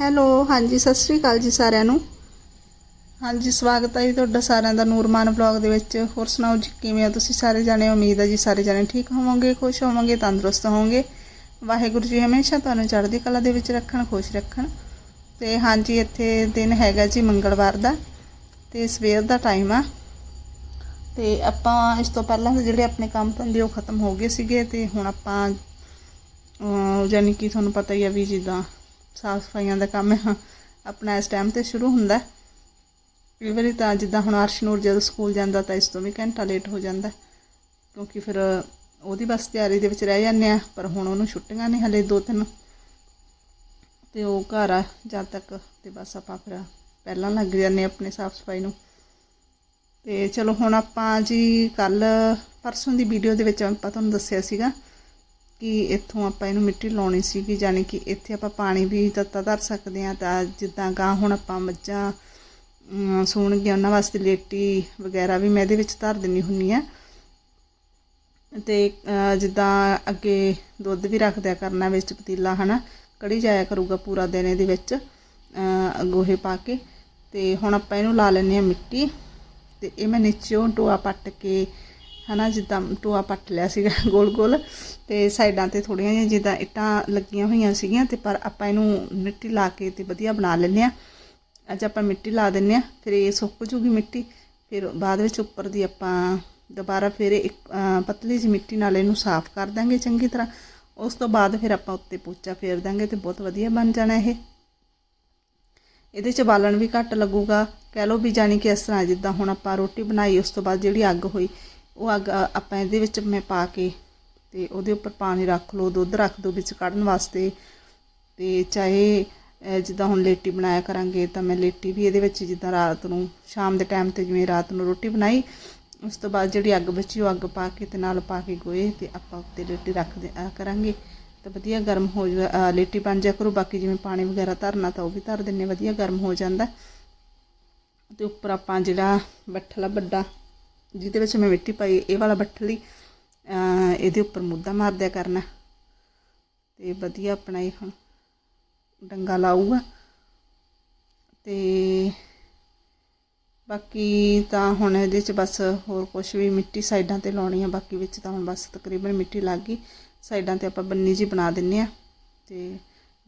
Hello, ਹਾਂਜੀ, ਸਤਿ ਸ਼੍ਰੀ ਅਕਾਲ ਜੀ ਸਾਰਿਆਂ ਨੂੰ। ਹਾਂਜੀ, ਸਵਾਗਤ ਹੈ ਜੀ ਤੁਹਾਡਾ ਸਾਰਿਆਂ ਦਾ ਨੂਰਮਾਨ ਬਲੌਗ ਦੇ ਵਿੱਚ। ਹੋਰ ਸੁਣਾਓ ਜੀ, ਕਿਵੇਂ ਹੋ ਤੁਸੀਂ ਸਾਰੇ ਜਾਣੇ? ਉਮੀਦ ਹੈ ਜੀ ਸਾਰੇ ਜਾਣੇ ਠੀਕ ਹੋਵੋਗੇ, ਖੁਸ਼ ਹੋਵੋਗੇ, ਤੰਦਰੁਸਤ ਹੋਵੋਗੇ। ਵਾਹਿਗੁਰੂ ਜੀ ਹਮੇਸ਼ਾ ਤੁਹਾਨੂੰ ਚੜ੍ਹਦੀ ਕਲਾ ਦੇ ਵਿੱਚ ਰੱਖਣ, ਖੁਸ਼ ਰੱਖਣ। ਤੇ ਹਾਂਜੀ, ਇੱਥੇ ਦਿਨ ਹੈਗਾ ਜੀ ਮੰਗਲਵਾਰ ਦਾ ਤੇ ਸਵੇਰ ਦਾ ਟਾਈਮ ਆ। ਤੇ ਆਪਾਂ ਇਸ ਤੋਂ ਪਹਿਲਾਂ ਦੇ ਜਿਹੜੇ ਆਪਣੇ ਕੰਮ ਧੰਦੇ ਉਹ ਖਤਮ ਹੋ ਗਏ ਸੀਗੇ ਤੇ ਹੁਣ ਆਪਾਂ, ਅਹ ਯਾਨੀ ਕਿ ਤੁਹਾਨੂੰ ਪਤਾ ਹੀ ਆ ਵੀ ਜਿੱਦਾਂ ਸਾਫ਼ ਸਫਾਈਆਂ ਦਾ ਕੰਮ ਆਪਣਾ ਇਸ ਟਾਈਮ ਤੇ ਸ਼ੁਰੂ ਹੁੰਦਾ। ਕਈ ਵਾਰੀ ਤਾਂ ਜਿੱਦਾਂ ਹੁਣ ਅਰਸ਼ ਜਦੋਂ ਸਕੂਲ ਜਾਂਦਾ ਤਾਂ ਇਸ ਤੋਂ ਵੀ ਘੰਟਾ ਲੇਟ ਹੋ ਜਾਂਦਾ। ਕਿਉਂਕਿ ਫਿਰ ਉਹਦੀ ਬਸ ਤਿਆਰੀ ਦੇ ਵਿੱਚ ਰਹਿ ਜਾਂਦੇ ਆ, ਪਰ ਹੁਣ ਉਹਨੂੰ ਛੁੱਟੀਆਂ ਨੇ ਹਲੇ ਦੋ ਤਿੰਨ। ਤੇ ਉਹ ਘਰ ਆ ਜਦ ਤੱਕ ਤੇ ਬਸ ਆਪਾਂ ਫਿਰ ਪਹਿਲਾਂ ਲੱਗ ਜਾਂਦੇ ਹਾਂ ਆਪਣੇ ਸਾਫ਼ ਸਫ਼ਾਈ ਨੂੰ। ਤੇ ਚਲੋ ਹੁਣ ਆਪਾਂ ਜੀ ਕੱਲ ਪਰਸੋਂ ਦੀ ਵੀਡੀਓ ਦੇ ਵਿੱਚ ਆਪਾਂ ਤੁਹਾਨੂੰ ਦੱਸਿਆ ਸੀਗਾ। ਕਿ ਇੱਥੋਂ ਆਪਾਂ ਇਹਨੂੰ ਮਿੱਟੀ ਲਾਉਣੀ ਸੀਗੀ ਯਾਨੀ ਕਿ ਇੱਥੇ ਆਪਾਂ ਪਾਣੀ ਵੀ ਤੱਤਾ ਧਰ ਸਕਦੇ ਆ ਤਾਂ ਜਿੱਦਾਂ ਗਾਂ ਹੁਣ ਆਪਾਂ ਮੱਝਾਂ ਅਮ, ਸੂਣਗੀਆਂ ਉਹਨਾਂ ਵਾਸਤੇ ਲੇਟੀ ਵਗੈਰਾ ਵੀ ਮੈਂ ਇਹਦੇ ਵਿੱਚ ਧਰ ਦਿੰਨੀ ਹੁੰਨੀ ਆ ਤੇ ਜਿੱਦਾਂ ਅੱਗੇ ਦੁੱਧ ਵੀ ਰੱਖਦਿਆ ਕਰਨਾ ਵਿੱਚ ਪਤੀਲਾ ਹਨਾ ਕੜੀ ਜਾਇਆ ਕਰੂਗਾ ਪੂਰਾ ਦਿਨ ਇਹਦੇ ਵਿੱਚ ਗੋਹੇ ਪਾ ਕੇ। ਤੇ ਹੁਣ ਆਪਾਂ ਇਹਨੂੰ ਲਾ ਲੈਂਦੇ ਆ ਮਿੱਟੀ। ਤੇ ਇਹ ਮੈਂ ਨੀਚੋਂ ਟੋਆ ਪੱਟ ਕੇ ਹਨਾ, ਜਿੱਦਾਂ ਟੋਆ ਪੱਟ ਲਿਆ ਸੀਗਾ ਗੋਲ ਗੋਲ ਤੇ ਸਾਈਡਾਂ ਤੇ ਥੋੜੀਆਂ ਜਿਹੀਆਂ ਜਿੱਦਾਂ ਇੱਟਾਂ ਲੱਗੀਆਂ ਹੋਈਆਂ ਸੀਗੀਆਂ ਤੇ ਪਰ ਆਪਾਂ ਇਹਨੂੰ ਮਿੱਟੀ ਲਾ ਕੇ ਤੇ ਵਧੀਆ ਬਣਾ ਲੈਂਦੇ ਆ ਅੱਜ ਆਪਾਂ ਮਿੱਟੀ ਲਾ ਦਿੰਨੇ ਆ ਫਿਰ ਇਹ ਸੁੱਕ ਜੂਗੀ ਮਿੱਟੀ, ਫਿਰ ਬਾਅਦ ਵਿੱਚ ਉੱਪਰ ਦੀ ਆਪਾਂ ਦੁਬਾਰਾ ਫਿਰ ਇੱਕ ਪਤਲੀ ਜਿਹੀ ਮਿੱਟੀ ਨਾਲ ਇਹਨੂੰ ਸਾਫ਼ ਕਰ ਦਾਂਗੇ ਚੰਗੀ ਤਰ੍ਹਾਂ। ਉਸ ਤੋਂ ਬਾਅਦ ਫਿਰ ਆਪਾਂ ਉੱਤੇ ਪੋਚਾ ਫੇਰ ਦਾਂਗੇ ਤੇ ਬਹੁਤ ਵਧੀਆ ਬਣ ਜਾਣਾ ਇਹ। ਇਹਦੇ ਚ ਬਾਲਣ ਵੀ ਘੱਟ ਲੱਗੂਗਾ। ਕਹਿ ਲਓ ਵੀ ਜਾਨੀ ਕਿ ਇਸ ਤਰ੍ਹਾਂ ਜਿੱਦਾਂ ਹੁਣ ਆਪਾਂ ਰੋਟੀ ਬਣਾਈ, ਉਸ ਤੋਂ ਬਾਅਦ ਜਿਹੜੀ ਅੱਗ ਹੋਈ ਉਹ ਅੱਗ ਆਪਾਂ ਇਹਦੇ ਵਿੱਚ ਮੈਂ ਪਾ ਕੇ ਤੇ ਉਹਦੇ ਉੱਪਰ ਪਾਣੀ ਰੱਖ ਲਓ, ਦੁੱਧ ਰੱਖ ਦਿਓ ਵਿੱਚ ਕੱਢਣ ਵਾਸਤੇ। ਤੇ ਚਾਹੇ ਜਿੱਦਾਂ ਹੁਣ ਲੇਟੀ ਬਣਾਇਆ ਕਰਾਂਗੇ ਤਾਂ ਮੈਂ ਲੇਟੀ ਵੀ ਇਹਦੇ ਵਿੱਚ ਜਿੱਦਾਂ ਰਾਤ ਨੂੰ, ਸ਼ਾਮ ਦੇ ਟਾਈਮ ਤੇ ਜਿਵੇਂ ਰਾਤ ਨੂੰ ਰੋਟੀ ਬਣਾਈ, ਉਸ ਤੋਂ ਬਾਅਦ ਜਿਹੜੀ ਅੱਗ ਬਚੀ ਉਹ ਅੱਗ ਪਾ ਕੇ ਤੇ ਨਾਲ ਪਾ ਕੇ ਗੋਏ ਤੇ ਆਪਾਂ ਉੱਤੇ ਲੇਟੀ ਰੱਖ ਦੇ ਕਰਾਂਗੇ। ਤਾਂ ਵਧੀਆ ਗਰਮ ਹੋ ਜਾ ਲੇਟੀ ਬਣ ਜਾ ਕਰੋ, ਬਾਕੀ ਜਿਵੇਂ ਪਾਣੀ ਵਗੈਰਾ ਧਰਨਾ ਤਾਂ ਉਹ ਵੀ ਧਰ ਦਿੰਨੇ ਵਧੀਆ ਗਰਮ ਹੋ ਜਾਂਦਾ। ਤੇ ਉੱਪਰ ਆਪਾਂ ਜਿਹੜਾ ਬੱਠਲਾ ਵੱਡਾ ਜਿਹਦੇ ਵਿੱਚ ਮੈਂ ਮਿੱਟੀ ਪਾਈ, ਇਹ ਵਾਲਾ ਬੱਠਲੀ ਅਹ ਇਹਦੇ ਉੱਪਰ ਮੁੱਦਾ ਮਾਰ ਦਿਆ ਕਰਨਾ। ਤੇ ਵਧੀਆ ਆਪਣਾ ਇਹ ਹੁਣ ਡੰਗਾ ਲਾਊਗਾ। ਤੇ ਬਾਕੀ ਤਾਂ ਹੁਣ ਇਹਦੇ ਚ ਬਸ ਹੋਰ ਕੁਝ ਵੀ ਮਿੱਟੀ ਸਾਈਡਾਂ ਤੇ ਲਾਉਣੀ ਆ, ਬਾਕੀ ਵਿੱਚ ਤਾਂ ਹੁਣ ਬਸ ਤਕਰੀਬਨ ਮਿੱਟੀ ਲੱਗ ਗਈ। ਸਾਈਡਾਂ ਤੇ ਆਪਾਂ ਬੰਨੀ ਜੀ ਬਣਾ ਦਿੰਨੇ ਆ। ਤੇ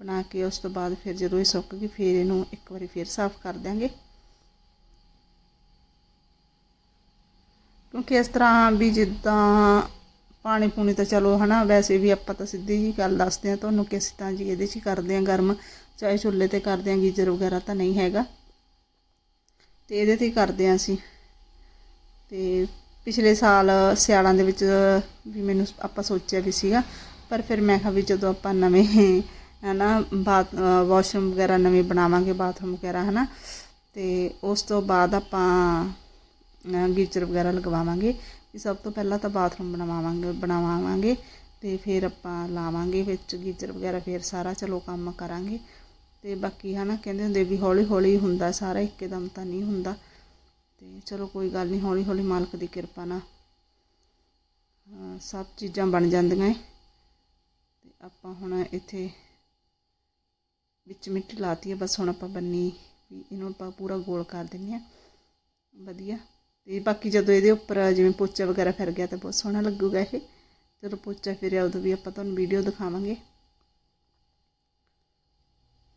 ਬਣਾ ਕੇ ਉਸ ਤੋਂ ਬਾਅਦ ਫਿਰ ਜਦੋਂ ਇਹ ਸੁੱਕ ਗਈ, ਫਿਰ ਇਹਨੂੰ ਇੱਕ ਵਾਰੀ ਫਿਰ ਸਾਫ਼ ਕਰ ਦਿਆਂਗੇ। ਕਿਉਂਕਿ ਇਸ ਤਰ੍ਹਾਂ ਵੀ ਜਿੱਦਾਂ ਪਾਣੀ ਪੂਣੀ ਤਾਂ ਚਲੋ ਹਨਾ, ਵੈਸੇ ਵੀ ਆਪਾਂ ਤਾਂ ਸਿੱਧੀ ਜੀ ਗੱਲ ਦੱਸਦੇ ਆ ਤੁਹਾਨੂੰ ਕਿ ਅਸੀਂ ਤਾਂ ਜੀ ਇਹਦੇ 'ਚ ਹੀ ਕਰਦੇ ਆ ਗਰਮ, ਚਾਹੇ ਚੁੱਲ੍ਹੇ ਤੇ ਕਰਦੇ ਆ ਗੀਜ਼ਰ ਵਗੈਰਾ ਤਾਂ ਨਹੀਂ ਹੈਗਾ। ਤੇ ਇਹਦੇ ਤੇ ਹੀ ਕਰਦੇ ਆ ਅਸੀਂ। ਤੇ ਪਿਛਲੇ ਸਾਲ ਸਿਆਲਾਂ ਦੇ ਵਿੱਚ ਵੀ ਮੈਨੂੰ ਆਪਾਂ ਸੋਚਿਆ ਵੀ ਸੀਗਾ, ਪਰ ਫਿਰ ਮੈਂ ਕਿਹਾ ਵੀ ਜਦੋਂ ਆਪਾਂ ਨਵੇਂ ਹਨਾ, ਬਾਥ, ਵਾਸ਼ਰੂਮ ਵਗੈਰਾ ਨਵੇਂ ਬਣਾਵਾਂਗੇ, ਬਾਥਰੂਮ ਵਗੈਰਾ ਹਨਾ, ਤੇ ਉਸ ਤੋਂ ਬਾਅਦ ਆਪਾਂ ਅਹ ਗੀਜ਼ਰ ਵਗੈਰਾ ਲਗਵਾਵਾਂਗੇ। ਵੀ ਸਭ ਤੋਂ ਪਹਿਲਾਂ ਤਾਂ ਬਾਥਰੂਮ ਬਣਵਾਵਾਂਗੇ, ਬਣਾਵਾਵਾਂਗੇ ਤੇ ਫਿਰ ਆਪਾਂ ਲਾਵਾਂਗੇ ਵਿੱਚ ਗੀਜ਼ਰ ਵਗੈਰਾ, ਫਿਰ ਸਾਰਾ ਚਲੋ ਕੰਮ ਕਰਾਂਗੇ। ਤੇ ਬਾਕੀ ਹਨਾ ਕਹਿੰਦੇ ਹੁੰਦੇ ਵੀ ਹੌਲੀ ਹੌਲੀ ਹੁੰਦਾ ਸਾਰਾ, ਇੱਕਦਮ ਤਾਂ ਨਹੀਂ ਹੁੰਦਾ। ਤੇ ਚਲੋ ਕੋਈ ਗੱਲ ਨਹੀਂ ਹੌਲੀ ਹੌਲੀ ਮਾਲਕ ਦੀ ਕਿਰਪਾ ਨਾਲ ਸਭ ਚੀਜ਼ਾਂ ਬਣ ਜਾਂਦੀਆਂ ਏ। ਤੇ ਆਪਾਂ ਹੁਣ ਇੱਥੇ ਵਿੱਚ ਮਿੱਟੀ ਲਾਤੀ ਹੈ ਬਸ ਹੁਣ ਆਪਾਂ ਬੰਨੀ, ਵੀ ਇਹਨੂੰ ਆਪਾਂ ਪੂਰਾ ਗੋਲ ਕਰ ਦਿੰਨੇ ਆ। ਵਧੀਆ। ਤੇ ਬਾਕੀ ਜਦੋਂ ਇਹਦੇ ਉੱਪਰ ਜਿਵੇਂ ਪੋਚਾ ਵਗੈਰਾ ਫਿਰ ਗਿਆ ਤਾਂ ਬਹੁਤ ਸੋਹਣਾ ਲੱਗੂਗਾ ਇਹ। ਜਦੋਂ ਪੋਚਾ ਫਿਰਿਆ ਉਦੋਂ ਵੀ ਆਪਾਂ ਤੁਹਾਨੂੰ ਵੀਡੀਓ ਦਿਖਾਵਾਂਗੇ।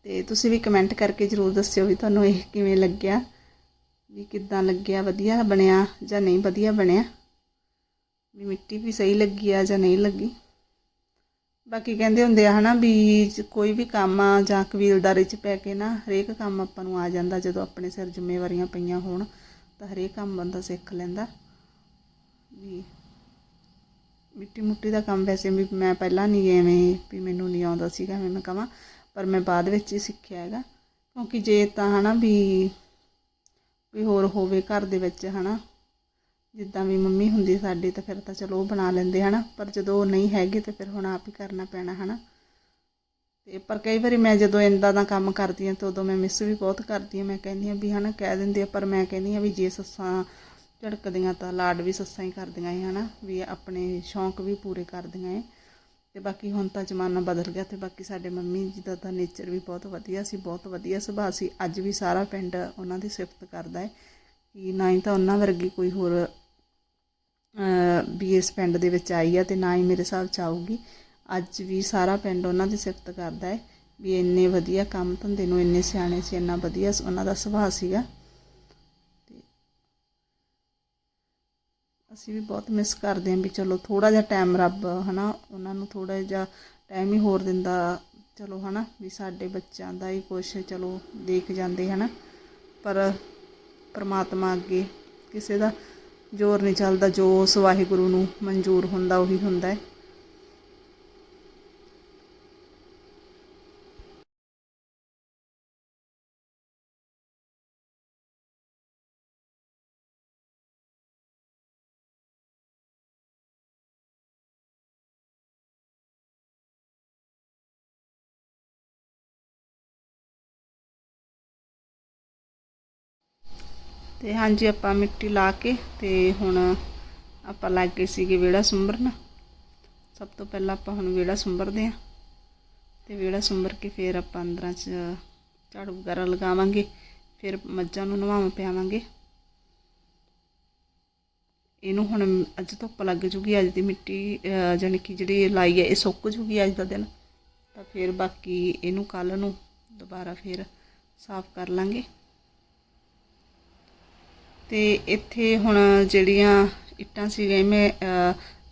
ਤੇ ਤੁਸੀਂ ਵੀ ਕਮੈਂਟ ਕਰਕੇ ਜਰੂਰ ਦੱਸਿਓ ਵੀ ਤੁਹਾਨੂੰ ਇਹ ਕਿਵੇਂ ਲੱਗਿਆ, ਵੀ ਕਿੱਦਾਂ ਲੱਗਿਆ, ਵਧੀਆ ਬਣਿਆ ਜਾਂ ਨਹੀਂ ਵਧੀਆ ਬਣਿਆ। ਵੀ ਮਿੱਟੀ ਵੀ ਸਹੀ ਲੱਗੀ ਆ ਜਾਂ ਨਹੀਂ ਲੱਗੀ। ਬਾਕੀ ਕਹਿੰਦੇ ਹੁੰਦੇ ਆ ਹਨਾ ਵੀ ਜ- ਕੋਈ ਵੀ ਕੰਮ ਆ ਜਾਂ ਕਬੀਲਦਾਰੀ 'ਚ ਪੈ ਕੇ ਨਾ ਹਰੇਕ ਕੰਮ ਆਪਾਂ ਨੂੰ ਆ ਜਾਂਦਾ ਜਦੋਂ ਆਪਣੇ ਸਿਰ ਜ਼ਿੰਮੇਵਾਰੀਆਂ ਪਈਆਂ ਹੋਣ। ਤਾਂ ਹਰੇਕ ਕੰਮ ਬੰਦਾ ਸਿੱਖ ਲੈਂਦਾ। ਵੀ ਮਿੱਟੀ ਮੁੱਟੀ ਦਾ ਕੰਮ ਵੈਸੇ ਵੀ ਮੈਂ ਪਹਿਲਾਂ ਨਹੀਂ ਐਵੇਂ ਵੀ ਮੈਨੂੰ ਨਹੀਂ ਆਉਂਦਾ ਸੀਗਾ ਐਵੇਂ ਮੈਂ ਕਹਾਂ ਪਰ ਮੈਂ ਬਾਅਦ ਵਿੱਚ ਹੀ ਸਿੱਖਿਆ ਹੈਗਾ। ਕਿਉਂਕਿ ਜੇ ਤਾਂ ਹਨਾ ਵੀ ਕੋਈ ਹੋਰ ਹੋਵੇ ਘਰ ਦੇ ਵਿੱਚ ਹਨਾ, ਜਿੱਦਾਂ ਵੀ ਮੰਮੀ ਹੁੰਦੀ ਸਾਡੀ ਤਾਂ ਫਿਰ ਤਾਂ ਚਲੋ ਉਹ ਬਣਾ ਲੈਂਦੇ ਹਨਾ, ਪਰ ਜਦੋਂ ਉਹ ਨਹੀਂ ਹੈਗੇ ਤਾਂ ਫਿਰ ਹੁਣ ਆਪ ਹੀ ਕਰਨਾ ਪੈਣਾ ਹਨਾ। ਤੇ ਪਰ ਕਈ ਵਾਰੀ ਮੈਂ ਜਦੋਂ ਇੰਦਾ ਦਾ ਕੰਮ ਕਰਦੀ ਹਾਂ ਤਾਂ ਉਦੋਂ ਮੈਂ ਮਿਸ ਵੀ ਬਹੁਤ ਕਰਦੀ ਹਾਂ। ਮੈਂ ਕਹਿੰਦੀ ਹਾਂ ਵੀ ਹਨਾ, ਕਹਿ ਦਿੰਦੇ ਆ, ਪਰ ਮੈਂ ਕਹਿੰਦੀ ਹਾਂ ਵੀ ਜੇ ਸੱਸਾਂ ਝੜਕਦੀਆਂ ਤਾਂ ਲਾਡ ਵੀ ਸੱਸਾਂ ਹੀ ਕਰਦੀਆਂ ਏ ਹਨਾ, ਵੀ ਆਪਣੇ ਸ਼ੌਂਕ ਵੀ ਪੂਰੇ ਕਰਦੀਆਂ ਏ। ਤੇ ਬਾਕੀ ਹੁਣ ਤਾਂ ਜ਼ਮਾਨਾ ਬਦਲ ਗਿਆ ਤੇ ਬਾਕੀ ਸਾਡੇ ਮੰਮੀ ਜੀ ਦਾ ਤਾਂ ਨੇਚਰ ਵੀ ਬਹੁਤ ਵਧੀਆ ਸੀ, ਬਹੁਤ ਵਧੀਆ ਸੁਭਾਅ ਸੀ। ਅੱਜ ਵੀ ਸਾਰਾ ਪਿੰਡ ਉਹਨਾਂ ਦੀ ਸਿਫਤ ਕਰਦਾ ਹੈ ਕਿ ਨਾ ਹੀ ਤਾਂ ਉਹਨਾਂ ਵਰਗੀ ਕੋਈ ਹੋਰ ਵੀ ਇਸ ਪਿੰਡ ਦੇ ਵਿੱਚ ਆਈ ਆ ਤੇ ਨਾ ਹੀ ਮੇਰੇ ਹਿਸਾਬ ਚ ਆਊਗੀ। ਅੱਜ ਵੀ ਸਾਰਾ ਪਿੰਡ ਉਹਨਾਂ ਦੀ ਸਿਫਤ ਕਰਦਾ ਹੈ ਵੀ ਇੰਨੇ ਵਧੀਆ ਕੰਮ ਧੰਦੇ ਨੂੰ ਇੰਨੇ ਸਿਆਣੇ ਸੀ, ਇੰਨਾ ਵਧੀਆ ਉਹਨਾਂ ਦਾ ਸੁਭਾਅ ਸੀਗਾ। ਤੇ ਅਸੀਂ ਵੀ ਬਹੁਤ ਮਿਸ ਕਰਦੇ ਹਾਂ ਵੀ ਚਲੋ ਥੋੜਾ ਜਿਹਾ ਟਾਈਮ ਰੱਬ, ਹਨਾ, ਉਹਨਾਂ ਨੂੰ ਥੋੜਾ ਜਿਹਾ ਟਾਈਮ ਹੀ ਹੋਰ ਦਿੰਦਾ, ਚਲੋ, ਹਨਾ, ਵੀ ਸਾਡੇ ਬੱਚਿਆਂ ਦਾ ਹੀ ਕੁਛ, ਚਲੋ, ਦੇਖ ਜਾਂਦੇ, ਹਨਾ। ਪਰ ਪਰਮਾਤਮਾ ਅੱਗੇ ਕਿਸੇ ਦਾ ਜ਼ੋਰ ਨਹੀਂ ਚੱਲਦਾ, ਜੋ ਉਸ ਵਾਹਿਗੁਰੂ ਨੂੰ ਮਨਜ਼ੂਰ ਹੁੰਦਾ, ਉਹੀ ਹੁੰਦਾ ਹੈ। ਤੇ ਹਾਂਜੀ ਆਪਾਂ ਮਿੱਟੀ ਲਾ ਕੇ ਤੇ ਹੁਣ ਆਪਾਂ ਲੱਗ ਗਏ ਸੀਗੇ ਵਿਹੜਾ ਸੁੰਬਰਨ। ਸਭ ਤੋਂ ਪਹਿਲਾਂ ਆਪਾਂ ਹੁਣ ਵਿਹੜਾ ਸੁੰਬਰਦੇ ਆਂ ਤੇ ਵਿਹੜਾ ਸੁੰਬਰ ਕੇ ਫਿਰ ਆਪਾਂ ਅੰਦਰਾਂ 'ਚ ਝਾੜੂ ਵਗੈਰਾ ਲਗਾਵਾਂਗੇ ਫਿਰ ਮੱਝਾਂ ਨੂੰ ਨਵਾਵਾਂ ਪਿਆਵਾਂਗੇ। ਇਹਨੂੰ ਹੁਣ ਅੱਜ ਧੁੱਪ ਲੱਗ ਜੂਗੀ ਅੱਜ ਦੀ ਮਿੱਟੀ ਅਹ, ਜਾਣੀ ਕਿ ਜਿਹੜੀ ਲਾਈ ਹੈ ਇਹ ਸੁੱਕ ਜੂਗੀ ਅੱਜ ਦਾ ਦਿਨ। ਤਾਂ ਫਿਰ ਬਾਕੀ ਇਹਨੂੰ ਕੱਲ ਨੂੰ ਦੁਬਾਰਾ ਫਿਰ ਸਾਫ਼ ਕਰ ਲਾਂਗੇ। ਤੇ ਇੱਥੇ ਹੁਣ ਜਿਹੜੀਆਂ ਇੱਟਾਂ ਸੀਗੀਆਂ ਮੈਂ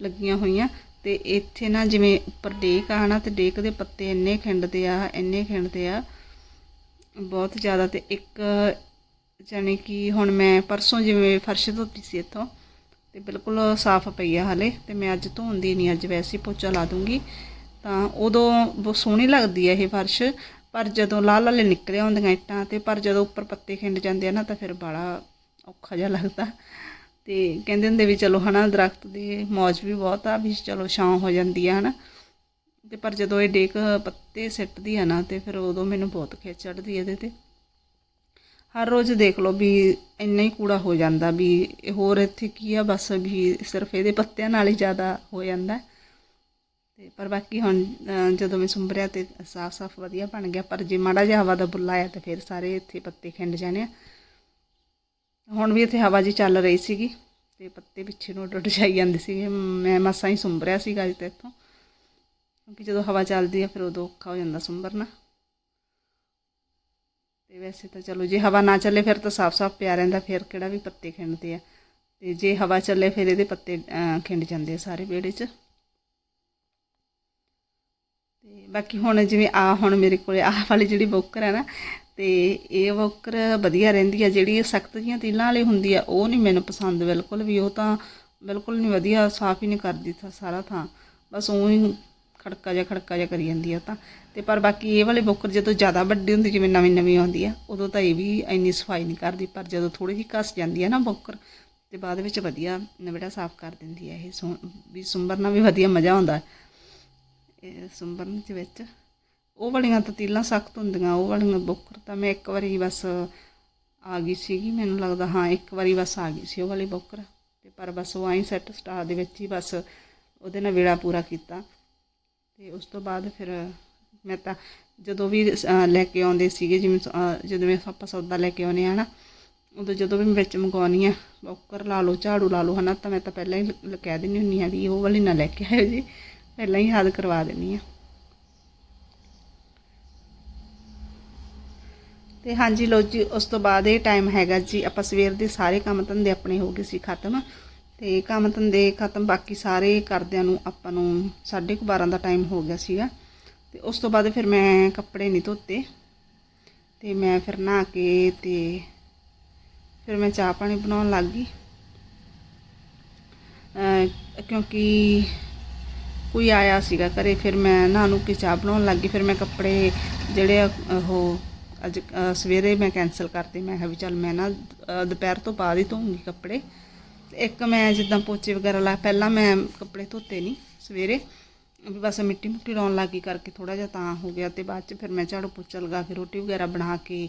ਲੱਗੀਆਂ ਹੋਈਆਂ। ਤੇ ਇੱਥੇ ਨਾ ਜਿਵੇਂ ਉੱਪਰ ਡੇਕ ਆ ਨਾ ਤੇ ਡੇਕ ਦੇ ਪੱਤੇ ਇੰਨੇ ਖਿੰਡਦੇ ਆ, ਇੰਨੇ ਖਿੰਡਦੇ ਆ। ਬਹੁਤ ਜ਼ਿਆਦਾ ਤੇ ਇੱਕ, ਜਾਣੀ ਕਿ ਹੁਣ ਮੈਂ ਪਰਸੋਂ ਜਿਵੇਂ ਫਰਸ਼ ਧੋਤੀ ਸੀ ਇੱਥੋਂ, ਤੇ ਬਿਲਕੁਲ ਸਾਫ਼ ਪਈ ਆ ਹਲੇ, ਤੇ ਮੈਂ ਅੱਜ ਧੋਂਦੀ ਨਹੀਂ ਅੱਜ ਵੈਸੇ ਪੋਚਾ ਲਾ ਦੂੰਗੀ। ਤਾਂ ਉਦੋਂ ਬਹੁਤ ਸੋਹਣੀ ਲੱਗਦੀ ਹੈ ਇਹ ਫਰਸ਼, ਪਰ ਜਦੋਂ ਲਾਲ ਲਾਲੇ ਨਿਕਲੇ ਹੁੰਦੀਆਂ ਇੱਟਾਂ, ਤੇ ਪਰ ਜਦੋਂ ਉੱਪਰ ਪੱਤੇ ਖਿੰਡ ਜਾਂਦੇ ਆ ਨਾ, ਤਾਂ ਫਿਰ ਬੜਾ ਔਖਾ ਜਿਹਾ ਲੱਗਦਾ। ਤੇ ਕਹਿੰਦੇ ਹੁੰਦੇ ਵੀ ਚਲੋ ਹਨਾ, ਦਰਖਤ ਦੀ ਮੌਜ ਵੀ ਬਹੁਤ ਆ ਵੀ ਚਲੋ ਛਾਂ ਹੋ ਜਾਂਦੀ ਆ ਹਨਾ। ਤੇ ਪਰ ਜਦੋਂ ਇਹ ਡੇਕ ਪੱਤੇ ਸਿੱਟਦੀ ਆ ਨਾ ਤੇ ਫਿਰ ਉਦੋਂ ਮੈਨੂੰ ਬਹੁਤ ਖਿੱਚ ਚੜਦੀ ਇਹਦੇ ਤੇ। ਹਰ ਰੋਜ਼ ਦੇਖ ਲਓ ਵੀ ਇੰਨਾ ਹੀ ਕੂੜਾ ਹੋ ਜਾਂਦਾ ਵੀ ਇਹ ਹੋਰ ਇੱਥੇ ਕੀ ਆ, ਬਸ ਵੀ ਸਿਰਫ ਇਹਦੇ ਪੱਤਿਆਂ ਨਾਲ ਹੀ ਜ਼ਿਆਦਾ ਹੋ ਜਾਂਦਾ। ਤੇ ਪਰ ਬਾਕੀ ਹੁਣ ਜਦੋਂ ਮੈਂ ਸੁੰਬਰਿਆ ਤੇ ਸਾਫ਼-ਸਾਫ਼ ਵਧੀਆ ਬਣ ਗਿਆ, ਪਰ ਜੇ ਮਾੜਾ ਜਿਹਾ ਹਵਾ ਦਾ ਬੁੱਲਾ ਆਇਆ ਤਾਂ ਫਿਰ ਸਾਰੇ ਇੱਥੇ ਪੱਤੇ ਖਿੰਡ ਜਾਣੇ ਆ। ਹੁਣ ਵੀ ਇੱਥੇ ਹਵਾ ਜੀ ਚੱਲ ਰਹੀ ਸੀਗੀ ਤੇ ਪੱਤੇ ਪਿੱਛੇ ਨੂੰ ਉੱਡ ਉੱਡ ਜਾਈ ਜਾਂਦੇ ਸੀਗੇ। ਮੈਂ ਮਸਾਂ ਹੀ ਸੁੰਬਰਿਆ ਸੀਗਾ ਅੱਜ ਤੇ ਇੱਥੋਂ। ਕਿਉਂਕਿ ਜਦੋਂ ਹਵਾ ਚੱਲਦੀ ਆ, ਫਿਰ ਉਦੋਂ ਔਖਾ ਹੋ ਜਾਂਦਾ ਸੁੰਬਰਨਾ ਤੇ ਵੈਸੇ ਤਾਂ ਚਲੋ, ਜੇ ਹਵਾ ਨਾ ਚੱਲੇ ਫਿਰ ਤਾਂ ਸਾਫ਼-ਸਾਫ਼ ਪਿਆ ਰਹਿੰਦਾ, ਫਿਰ ਕਿਹੜਾ ਵੀ ਪੱਤੇ ਖਿੰਡਦੇ ਆ। ਤੇ ਜੇ ਹਵਾ ਚੱਲੇ ਫਿਰ ਇਹਦੇ ਪੱਤੇ ਖਿੰਡ ਜਾਂਦੇ ਆ ਸਾਰੇ ਵਿਹੜੇ 'ਚ। ਤੇ ਬਾਕੀ ਹੁਣ ਜਿਵੇਂ ਆ, ਹੁਣ ਮੇਰੇ ਕੋਲੇ ਆਹ ਵਾਲੀ ਜਿਹੜੀ ਬੋਕਰ ਹੈ ਨਾ ਤੇ ਇਹ ਬੋਕਰ ਵਧੀਆ ਰਹਿੰਦੀ ਆ, ਜਿਹੜੀ ਸਖਤ ਜੀਆਂ ਤਿਲਾਂ ਵਾਲੀ ਹੁੰਦੀ ਆ, ਉਹ ਨਹੀਂ ਮੈਨੂੰ ਪਸੰਦ ਬਿਲਕੁਲ ਵੀ, ਉਹ ਤਾਂ ਬਿਲਕੁਲ ਨਹੀਂ ਵਧੀਆ, ਸਾਫ਼ ਹੀ ਨਹੀਂ ਕਰਦੀ ਤਾਂ ਸਾਰਾ ਥਾਂ। ਬਸ ਉਹੀ ਖੜਕਾ ਜਿਹਾ ਖੜਕਾ ਜਿਹਾ ਕਰੀ ਜਾਂਦੀ ਆ ਤਾਂ। ਤੇ ਪਰ ਬਾਕੀ ਇਹ ਵਾਲੇ ਬੁੱਕਰ ਜਦੋਂ ਜ਼ਿਆਦਾ ਵੱਡੀ ਹੁੰਦੀ, ਜਿਵੇਂ ਨਵੀਂ ਨਵੀਂ ਆਉਂਦੀ ਆ, ਉਦੋਂ ਤਾਂ ਇਹ ਵੀ ਇੰਨੀ ਸਫ਼ਾਈ ਨਹੀਂ ਕਰਦੀ, ਪਰ ਜਦੋਂ ਥੋੜੀ ਜਿਹੀ ਘਸ ਜਾਂਦੀ ਆ ਨਾ ਬੁੱਕਰ ਤੇ ਬਾਅਦ ਵਿੱਚ ਵਧੀਆ ਨਵੇੜਾ ਸਾਫ਼ ਕਰ ਦਿੰਦੀ ਆ ਇਹ, ਸੋ ਵੀ ਸੁੰਬਰਨਾ ਵੀ ਵਧੀਆ ਮਜ਼ਾ ਆਉਂਦਾ। ਇਹ ਸੁੰਬਰਨ ਦੇ ਵਿੱਚ ਉਹ ਵਾਲੀਆਂ ਤਾਂ ਤੀਲਾਂ ਸਖਤ ਹੁੰਦੀਆਂ, ਉਹ ਵਾਲੀਆਂ ਬੋਕਰ ਤਾਂ ਮੈਂ ਇੱਕ ਵਾਰੀ ਬਸ ਆ ਗਈ ਸੀਗੀ, ਮੈਨੂੰ ਲੱਗਦਾ ਹਾਂ, ਇੱਕ ਵਾਰੀ ਬਸ ਆ ਗਈ ਸੀ ਉਹ ਵਾਲੀ ਬੋਕਰ। ਤੇ ਪਰ ਬਸ ਉਹ ਆਈ ਸੈੱਟ ਸਟਾਰ ਦੇ ਵਿੱਚ ਹੀ ਬਸ ਉਹਦੇ ਨਾਲ ਵੇੜਾ ਪੂਰਾ ਕੀਤਾ। ਤੇ ਉਸ ਤੋਂ ਬਾਅਦ ਫਿਰ ਮੈਂ ਤਾਂ ਜਦੋਂ ਵੀ ਲੈ ਕੇ ਆਉਂਦੇ ਸੀਗੇ, ਜਿਵੇਂ ਜਦੋਂ ਵੀ ਆਪਾਂ ਸੌਦਾ ਲੈ ਕੇ ਆਉਨੇ ਆ ਨਾ, ਉਦੋਂ ਜਦੋਂ ਵੀ ਮੈਂ ਵਿੱਚ ਮੰਗਵਾਉਣੀ ਆ ਬੋਕਰ ਲਾ ਲਓ, ਝਾੜੂ ਲਾ ਲਓ, ਹਨਾ, ਤਾਂ ਮੈਂ ਤਾਂ ਪਹਿਲਾਂ ਹੀ ਕਹਿ ਦਿੰਦੀ ਹੁੰਨੀ ਆ ਵੀ ਉਹ ਵਾਲੀ ਨਾ ਲੈ ਕੇ ਆਇਓ ਜੀ। ਪਹਿਲਾਂ ਹੀ ਯਾਦ ਕਰਵਾ ਦਿੰਨੀ ਆ ਤੇ ਹਾਂਜੀ ਲੋ ਜੀ, ਉਸ ਤੋਂ ਬਾਅਦ ਇਹ ਟਾਈਮ ਹੈਗਾ ਜੀ, ਆਪਾਂ ਸਵੇਰ ਦੇ ਸਾਰੇ ਕੰਮ ਧੰਦੇ ਆਪਣੇ ਹੋ ਗਏ ਸੀ ਖਤਮ। ਤੇ ਕੰਮ ਧੰਦੇ ਖਤਮ, ਬਾਕੀ ਸਾਰੇ ਕਰਦਿਆਂ ਨੂੰ ਆਪਾਂ ਨੂੰ 12:30 ਦਾ ਟਾਈਮ ਹੋ ਗਿਆ ਸੀਗਾ। ਤੇ ਉਸ ਤੋਂ ਬਾਅਦ ਫਿਰ ਮੈਂ ਕੱਪੜੇ ਨਹੀਂ ਧੋਤੇ। ਤੇ ਮੈਂ ਫਿਰ ਨਹਾ ਕੇ ਤੇ ਫਿਰ ਮੈਂ ਚਾਹ ਪਾਣੀ ਬਣਾਉਣ ਲੱਗ ਗਈ। ਕਿਉਂਕਿ ਕੋਈ ਆਇਆ ਸੀਗਾ ਘਰੇ, ਫਿਰ ਮੈਂ ਨਹਾ ਨੂੰ ਕੇ ਚਾਹ ਬਣਾਉਣ ਲੱਗ ਗਈ। ਫਿਰ ਮੈਂ ਕੱਪੜੇ ਜਿਹੜੇ ਆ, ਉਹ ਅੱਜ ਸਵੇਰੇ ਮੈਂ ਕੈਨਸਲ ਕਰਤੀ। ਮੈਂ ਕਿਹਾ ਵੀ ਚੱਲ ਮੈਂ ਨਾ ਦੁਪਹਿਰ ਤੋਂ ਬਾਅਦ ਹੀ ਧੋਉਂਗੀ ਕੱਪੜੇ। ਇੱਕ ਮੈਂ ਜਿੱਦਾਂ ਪੋਚੇ ਵਗੈਰਾ ਲਾ ਪਹਿਲਾਂ ਮੈਂ ਕੱਪੜੇ ਧੋਤੇ ਨਹੀਂ ਸਵੇਰੇ। ਵੀ ਬਸ ਮਿੱਟੀ ਮੁੱਟੀ ਲਾਉਣ ਲੱਗੀ ਕਰਕੇ ਥੋੜਾ ਜਿਹਾ ਤਾਂ ਹੋ ਗਿਆ ਤੇ ਬਾਅਦ ਚ ਫਿਰ ਮੈਂ ਝਾੜੂ ਪੋਚਾ ਲਗਾ ਕੇ ਰੋਟੀ ਵਗੈਰਾ ਬਣਾ ਕੇ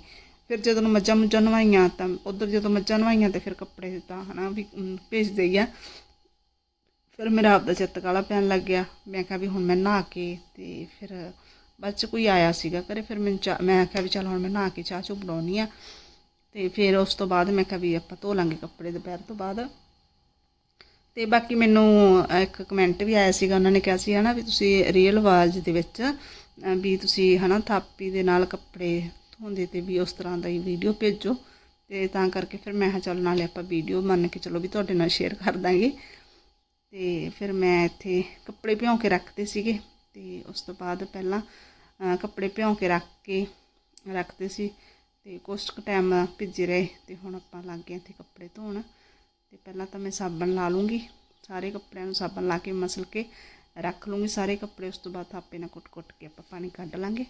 ਫਿਰ ਜਦੋਂ ਮੱਝਾਂ ਮੁੱਝਾਂ ਨਵਾਈਆਂ ਤਾਂ ਉਧਰ ਜਦੋਂ ਮੱਝਾਂ ਨਵਾਈਆਂ ਤੇ ਫਿਰ ਕੱਪੜੇ ਤਾਂ ਹਨਾ ਵੀ ਅਮ, ਭੇਜਦੇ ਹੀ ਆ। ਫਿਰ ਮੇਰਾ ਆਪਦਾ ਚਿੱਤ ਕਾਲਾ ਪੈਣ ਲੱਗ ਗਿਆ। ਮੈਂ ਕਿਹਾ ਵੀ ਹੁਣ ਮੈਂ ਨਹਾ ਕੇ ਤੇ ਫਿਰ ਬਾਅਦ ਚ ਕੋਈ ਆਇਆ ਸੀਗਾ ਘਰੇ, ਫਿਰ ਮੈਨੂੰ ਚਾਹ ਮੈਂ ਆਖਿਆ ਵੀ ਚੱਲ ਹੁਣ ਮੈਂ ਨਹਾ ਕੇ ਚਾਹ ਚੂ ਬਣਾਉਣੀ ਆ। ਤੇ ਫਿਰ ਉਸ ਤੋਂ ਬਾਅਦ ਮੈਂ ਕਿਹਾ ਵੀ ਆਪਾਂ ਧੋ ਲਾਂਗੇ ਕੱਪੜੇ ਦੁਪਹਿਰ ਤੋਂ ਬਾਅਦ। ਤੇ ਬਾਕੀ ਮੈਨੂੰ ਇੱਕ ਕਮੈਂਟ ਵੀ ਆਇਆ ਸੀਗਾ, ਉਹਨਾਂ ਨੇ ਕਿਹਾ ਸੀ ਹਨਾ ਵੀ ਤੁਸੀਂ ਰੀਅਲ ਆਵਾਜ਼ ਦੇ ਵਿੱਚ ਵੀ ਤੁਸੀਂ ਹਨਾ ਥਾਪੀ ਦੇ ਨਾਲ ਕੱਪੜੇ ਧੋਂਦੇ ਤੇ ਵੀ ਉਸ ਤਰ੍ਹਾਂ ਦਾ ਹੀ ਵੀਡੀਓ ਭੇਜੋ। ਤੇ ਤਾਂ ਕਰਕੇ ਫਿਰ ਮੈਂ ਹਾਂ ਚੱਲ ਨਾਲੇ ਆਪਾਂ ਵੀਡੀਓ ਮੰਨ ਕੇ ਚਲੋ ਵੀ ਤੁਹਾਡੇ ਨਾਲ ਸ਼ੇਅਰ ਕਰ ਦਾਂਗੇ। ਤੇ ਫਿਰ ਮੈਂ ਇੱਥੇ ਕੱਪੜੇ ਭਿਉਂ ਕੇ ਰੱਖਦੇ ਸੀਗੇ। ਤੇ ਉਸ ਤੋਂ ਬਾਅਦ ਪਹਿਲਾਂ ਕੱਪੜੇ ਭਿਉਂ ਕੇ ਰੱਖ ਕੇ ਰੱਖਦੇ ਸੀ ਤੇ ਕੁਛ ਕੁ ਟਾਈਮ ਭਿੱਜੇ ਰਹੇ ਤੇ ਹੁਣ ਆਪਾਂ ਲੱਗ ਗਏ ਇੱਥੇ ਕੱਪੜੇ ਧੋਣ ਤੇ ਪਹਿਲਾਂ ਤਾਂ ਮੈਂ ਸਾਬਣ ਲਾ ਲੂੰਗੀ, ਸਾਰੇ ਕੱਪੜਿਆਂ ਨੂੰ ਸਾਬਣ ਲਾ ਕੇ ਮਸਲ ਕੇ ਰੱਖ ਲੂੰਗੀ ਸਾਰੇ ਕੱਪੜੇ, ਉਸ ਤੋਂ ਬਾਅਦ ਥਾਪੇ ਨਾਲ ਕੁੱਟ-ਕੁੱਟ ਕੇ ਆਪਾਂ ਪਾਣੀ ਕੱਢ ਲਾਂਗੇ।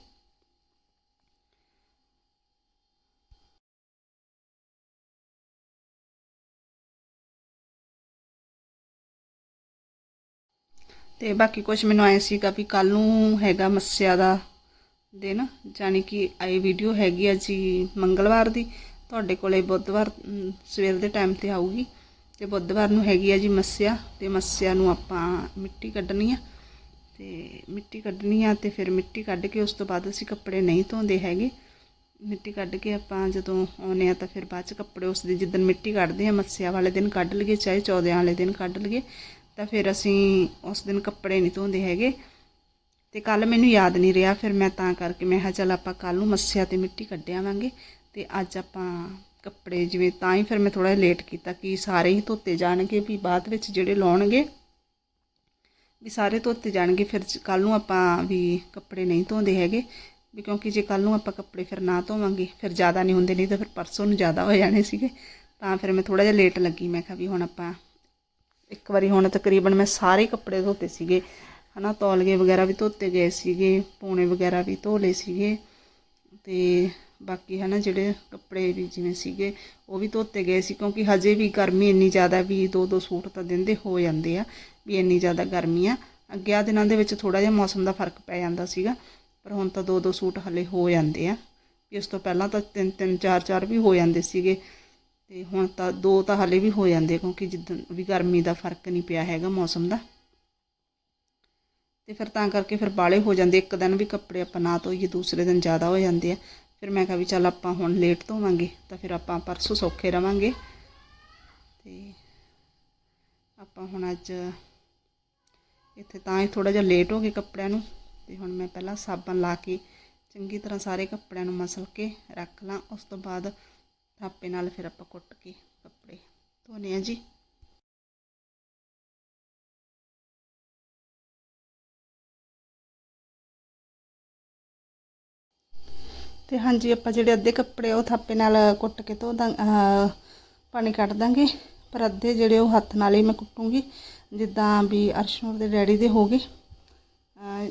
ਤੇ ਬਾਕੀ ਕੁਝ ਮੈਨੂੰ ਆਇਆ ਸੀਗਾ ਵੀ ਕੱਲ ਨੂੰ ਹੈਗਾ ਮੱਸਿਆ ਦਾ ਦਿਨ ਜਾਨੀ ਕਿ ਇਹ ਵੀਡੀਓ ਹੈਗੀ ਆ ਜੀ ਮੰਗਲਵਾਰ ਦੀ। ਤੁਹਾਡੇ ਕੋਲੇ ਬੁੱਧਵਾਰ ਸਵੇਰ ਦੇ ਟਾਈਮ ਤੇ ਆਊਗੀ। ਤੇ ਬੁੱਧਵਾਰ ਨੂੰ ਹੈਗੀ ਆ ਜੀ ਮੱਸਿਆ, ਤੇ ਮੱਸਿਆ ਨੂੰ ਆਪਾਂ ਮਿੱਟੀ ਕੱਢਣੀ ਆ। ਤੇ ਮਿੱਟੀ ਕੱਢਣੀ ਆ ਤੇ ਫਿਰ ਮਿੱਟੀ ਕੱਢ ਕੇ ਉਸ ਤੋਂ ਬਾਅਦ ਅਸੀਂ ਕੱਪੜੇ ਨਹੀਂ ਧੋਂਦੇ ਹੈਗੇ। ਮਿੱਟੀ ਕੱਢ ਕੇ ਆਪਾਂ ਜਦੋਂ ਆਉਨੇ ਆ ਤਾਂ ਫਿਰ ਬਾਅਦ ਚ ਕੱਪੜੇ ਉਸ ਦੇ ਜਿੱਦਣ ਮਿੱਟੀ ਕੱਢਦੇ ਆ, ਮੱਸਿਆ ਵਾਲੇ ਦਿਨ ਕੱਢ ਲਈਏ, ਚਾਹੇ ਚੌਦਿਆਂ ਵਾਲੇ ਦਿਨ ਕੱਢ ਲਈਏ, ਤਾਂ ਫਿਰ ਅਸੀਂ ਉਸ ਦਿਨ ਕੱਪੜੇ ਨਹੀਂ ਧੋਂਦੇ ਹੈਗੇ। ਤੇ ਕੱਲ ਮੈਨੂੰ ਯਾਦ ਨਹੀਂ ਰਿਹਾ, ਫਿਰ ਮੈਂ ਤਾਂ ਕਰਕੇ ਮੈਂ ਕਿਹਾ ਚੱਲ ਆਪਾਂ ਕੱਲ ਨੂੰ ਮੱਸਿਆ ਤੇ ਮਿੱਟੀ ਕੱਢ ਆਵਾਂਗੇ ਤੇ ਅੱਜ ਆਪਾਂ ਕੱਪੜੇ ਜਿਵੇਂ ਤਾਂ ਹੀ ਫਿਰ ਮੈਂ ਥੋੜਾ ਲੇਟ ਕੀਤਾ ਕਿ ਸਾਰੇ ਹੀ ਧੋਤੇ ਜਾਣਗੇ, ਵੀ ਬਾਅਦ ਵਿੱਚ ਜਿਹੜੇ ਲਾਉਣਗੇ ਵੀ ਸਾਰੇ ਧੋਤੇ ਜਾਣਗੇ, ਫਿਰ ਕੱਲ ਨੂੰ ਆਪਾਂ ਵੀ ਕੱਪੜੇ ਨਹੀਂ ਧੋਂਦੇ ਹੈਗੇ, ਵੀ ਕਿਉਂਕਿ ਜੇ ਕੱਲ ਨੂੰ ਆਪਾਂ ਕੱਪੜੇ ਫਿਰ ਨਾ ਧੋਵਾਂਗੇ, ਫਿਰ ਜ਼ਿਆਦਾ ਨਹੀਂ ਹੁੰਦੇ, ਨਹੀਂ ਤਾਂ ਫਿਰ ਪਰਸੋਂ ਨੂੰ ਜ਼ਿਆਦਾ ਹੋ ਜਾਣੇ ਸੀਗੇ। ਤਾਂ ਫਿਰ ਮੈਂ ਥੋੜਾ ਜਿਹਾ ਲੇਟ ਲੱਗੀ, ਮੈਂ ਕਿਹਾ ਵੀ ਹੁਣ ਆਪਾਂ ਇੱਕ ਵਾਰੀ ਹੁਣ ਤਕਰੀਬਨ ਮੈਂ ਸਾਰੇ ਕੱਪੜੇ ਧੋਤੇ ਸੀਗੇ। ਹਨਾ ਤੌਲਗੇ ਵਗੈਰਾ ਵੀ ਧੋਤੇ ਗਏ ਸੀਗੇ, ਪੂਣੇ ਵਗੈਰਾ ਵੀ ਧੋ ਲਏ ਸੀਗੇ ਤੇ ਬਾਕੀ ਹਨਾ, ਜਿਹੜੇ ਕੱਪੜੇ ਵੀ ਜਿਵੇਂ ਸੀਗੇ, ਉਹ ਵੀ ਧੋਤੇ ਗਏ ਸੀ, ਕਿਉਂਕਿ ਹਜੇ ਵੀ ਗਰਮੀ ਇੰਨੀ ਜ਼ਿਆਦਾ ਵੀ ਦੋ ਦੋ ਸੂਟ ਤਾਂ ਦਿੰਦੇ ਹੋ ਜਾਂਦੇ ਆ, ਵੀ ਇੰਨੀ ਜ਼ਿਆਦਾ ਗਰਮੀ ਆ। ਅੱਗੇ ਆ ਦਿਨਾਂ ਦੇ ਵਿੱਚ ਥੋੜਾ ਜਿਹਾ ਮੌਸਮ ਦਾ ਫ਼ਰਕ ਪੈ ਜਾਂਦਾ ਸੀਗਾ, ਪਰ ਹੁਣ ਤਾਂ ਦੋ ਦੋ ਸੂਟ ਹਲੇ ਹੋ ਜਾਂਦੇ ਆ। ਇਸ ਤੋਂ ਪਹਿਲਾਂ ਤਾਂ ਤਿੰਨ ਤਿੰਨ, ਚਾਰ ਚਾਰ ਵੀ ਹੋ ਜਾਂਦੇ ਸੀਗੇ, ਤੇ ਹੁਣ ਤਾਂ ਦੋ ਤਾਂ ਹਲੇ ਵੀ ਹੋ ਜਾਂਦੇ ਆ, ਕਿਉਂਕਿ ਜਿੱਦਣ ਵੀ ਗਰਮੀ ਦਾ ਫ਼ਰਕ ਨਹੀਂ ਪਿਆ ਹੈਗਾ ਮੌਸਮ ਦਾ। ਤੇ ਫਿਰ ਤਾਂ ਕਰਕੇ ਫਿਰ ਬਾਲੇ ਹੋ ਜਾਂਦੇ। ਇੱਕ ਦਿਨ ਵੀ ਕੱਪੜੇ ਆਪਾਂ ਨਾ ਧੋਈਏ, ਦੂਸਰੇ ਦਿਨ ਜ਼ਿਆਦਾ ਹੋ ਜਾਂਦੇ ਆ। ਫਿਰ ਮੈਂ ਕਿਹਾ ਵੀ ਚੱਲ ਆਪਾਂ ਹੁਣ ਲੇਟ ਧੋਵਾਂਗੇ, ਤਾਂ ਫਿਰ ਆਪਾਂ ਪਰਸੋਂ ਸੌਖੇ ਰਵਾਂਗੇ। ਤੇ ਆਪਾਂ ਹੁਣ ਅੱਜ ਇੱਥੇ ਤਾਂ ਹੀ ਥੋੜਾ ਜਿਹਾ ਲੇਟ ਹੋ ਗਏ ਕੱਪੜਿਆਂ ਨੂੰ। ਤੇ ਹੁਣ ਮੈਂ ਪਹਿਲਾਂ ਸਾਬਣ ਲਾ ਕੇ ਚੰਗੀ ਤਰ੍ਹਾਂ ਸਾਰੇ ਕੱਪੜਿਆਂ ਨੂੰ ਮਸਲ ਕੇ ਰੱਖ ਲਾਂ। ਉਸ ਤੋਂ ਬਾਅਦ ਥਾਪੇ ਨਾਲ ਫਿਰ ਆਪਾਂ ਕੁੱਟ ਕੇ ਕੱਪੜੇ ਧੋਨੇ ਆ ਜੀ। ਤੇ ਹਾਂਜੀ, ਆਪਾਂ ਜਿਹੜੇ ਅੱਧੇ ਕੱਪੜੇ ਉਹ ਥਾਪੇ ਨਾਲ ਕੁੱਟ ਕੇ ਧੋ ਦਾਂ ਪਾਣੀ ਕੱਢ ਦਾਂਗੇ। ਪਰ ਅੱਧੇ ਜਿਹੜੇ ਉਹ ਹੱਥ ਨਾਲ ਹੀ ਮੈਂ ਕੁੱਟੂੰਗੀ। ਜਿੱਦਾਂ ਵੀ ਅਰਸ਼ਨੂਰ ਦੇ ਡੈਡੀ ਦੇ ਹੋ ਗਏ।